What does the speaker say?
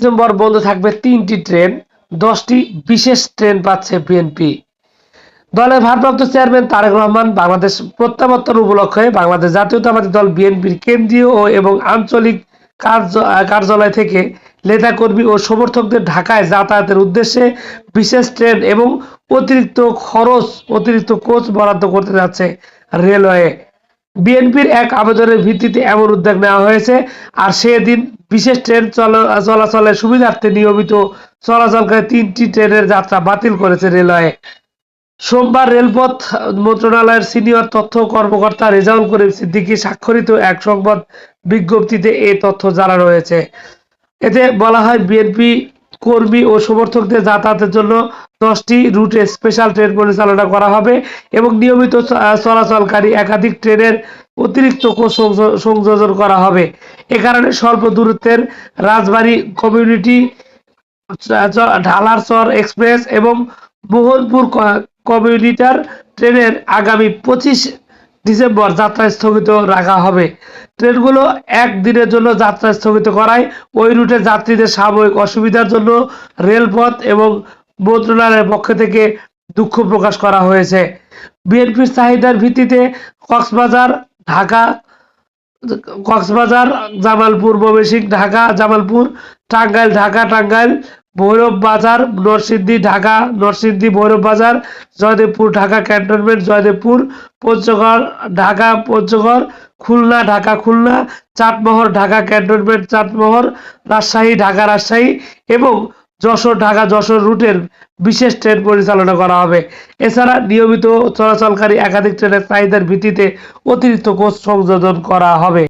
December বন্ধ থাকবে তিনটি ট্রেন, দশটি বিশেষ ট্রেন পাচ্ছে বিএনপি দলের ভারপ্রাপ্ত চেয়ারম্যান তারেক রহমান বাংলাদেশ প্রত্যাবর্তন উপলক্ষে বাংলাদেশ জাতীয়তাবাদী দল বিএনপির কেন্দ্রীয় ও এবং আঞ্চলিক কার্য, কার্যালয় থেকে নেতাকর্মী ও সমর্থকদের ঢাকায় যাতায়াতের উদ্দেশ্যে বিশেষ ট্রেন এবং অতিরিক্ত খরচ, অতিরিক্ত কোচ বরাদ্দ করতে যাচ্ছে রেলওয়ে। বিএনপির এক আবেদনের ভিত্তিতে এমন উদ্যোগ নেওয়া হয়েছে। আর সেদিন বিশেষ ট্রেন চলাচলের সুবিধার্থে নিয়মিত চলাচলকারী তিনটি ট্রেনের যাত্রা বাতিল করেছে রেলওয়ে। সোমবার রেলপথ মন্ত্রণালয়ের সিনিয়র তথ্য কর্মকর্তা রেজাউল করিম সিদ্দিকী স্বাক্ষরিত এক সংবাদ বিজ্ঞপ্তিতে এই তথ্য জানানো হয়েছে এতে বলা হয়, বিএনপি কর্মী ও সমর্থকদের যাতায়াতের জন্য দশটি রুটে স্পেশাল ট্রেন পরিচালনা করা হবে এবং নিয়মিত চলাচলকারী একাধিক ট্রেনের অতিরিক্ত কোচ সংযোজন করা হবে। এ কারণে স্বল্প দূরত্বের রাজবাড়ী কমিউনিটি ঢালারচর এক্সপ্রেস এবং মোহনপুর কমিউনিটার ট্রেনের আগামী পঁচিশ ডিসেম্বর যাত্রা স্থগিত রাখা হবে। ট্রেনগুলো এক দিনের জন্য যাত্রা স্থগিত করায়। ওই রুটে যাত্রীদের সাময়িক অসুবিধার জন্য রেলপথ এবং মন্ত্রণালয়ের পক্ষ থেকে দুঃখ প্রকাশ করা হয়েছে। বিএনপির চাহিদার ভিত্তিতে কক্সবাজার, ঢাকা, কক্সবাজার, জামালপুর, ময়মনসিংহ, ঢাকা, জামালপুর, টাঙ্গাইল, ঢাকা, টাঙ্গাইল ভৈরব বাজার নরসিংদী, ঢাকা, নরসিংদী ভৈরব বাজার জয়দেবপুর, ঢাকা ক্যান্টনমেন্ট, জয়দেবপুর, পঞ্চগড়, ঢাকা, পঞ্চগড়, খুলনা, ঢাকা, খুলনা, চাটমোহর, ঢাকা ক্যান্টনমেন্ট, চাটমোহর, রাজশাহী, ঢাকা, রাজশাহী এবং যশোর, ঢাকা, যশোর রুটের বিশেষ ট্রেন পরিচালনা করা হবে। এছাড়া নিয়মিত চলাচলকারী একাধিক ট্রেনের চাহিদার ভিত্তিতে অতিরিক্ত কোচ সংযোজন করা হবে।